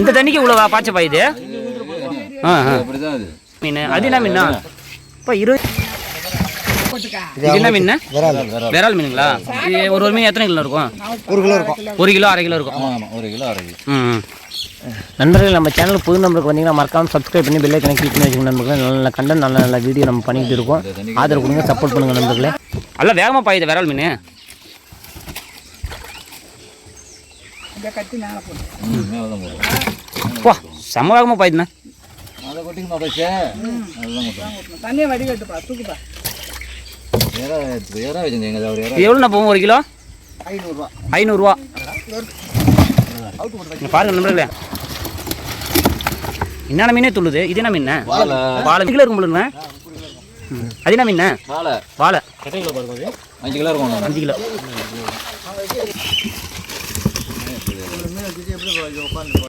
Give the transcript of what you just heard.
இந்த தண்ணிக்கு இவ்வளோ பாய்ச்ச பாயுது? ஆ மீன் அது என்ன மீனா? இப்போ இருபது இது என்ன மீன்? விரால். மீனுங்களா? இது ஒரு ஒரு மீன் எத்தனை கிலோ இருக்கும்? ஒரு கிலோ இருக்கும். ஒரு கிலோ அரை கிலோ இருக்கும். ஒரு கிலோ அரை கிலோ. ம். நண்பர்கள் நம்ம சேனலுக்கு புது நம்பருக்கு வந்தீங்கன்னா மறக்காம சப்ஸ்கிரைப் பண்ணி பெல் ஐக்கனை கிளிக் பண்ணி வச்சுக்கோங்க நண்பர்களே. நல்ல நல்ல கண்டென்ட் நல்ல நல்ல வீடியோ நம்ம பண்ணிக்கிட்டு இருக்கோம். ஆதரவு கொடுங்க சப்போர்ட் பண்ணுங்க நண்பர்களே. நல்லா வேகமாக பாயுது விரால் மீன். ம் மேலே தான் போடுறோம் வா செம்ம வேகமாக பாயுதுண்ணா. அதை கொட்டிக்குமா பச்சை அதுதான் கொட்டணும் தண்ணியை வடிகட்டுப்பா தூக்குப்பா. ஏறா ஏறா வச்சுருந்தேன் எங்கள் அவர் ஏறா. இது எவ்வளோண்ணா போகும் ஒரு கிலோ? ஐநூறுரூவா ஐநூறுரூவா இங்க பாருங்க நண்பர்களே. என்னென்ன மீனே துள்ளுது? இது என்ன மீன்? வாழை. வாழை. கிலோ இருக்கும் போலுங்க அது என்ன மீன்? வாழை. வாழை. அஞ்சு கிலோ இருக்கும் அஞ்சு கிலோ. 没有直接不是说有换的吗。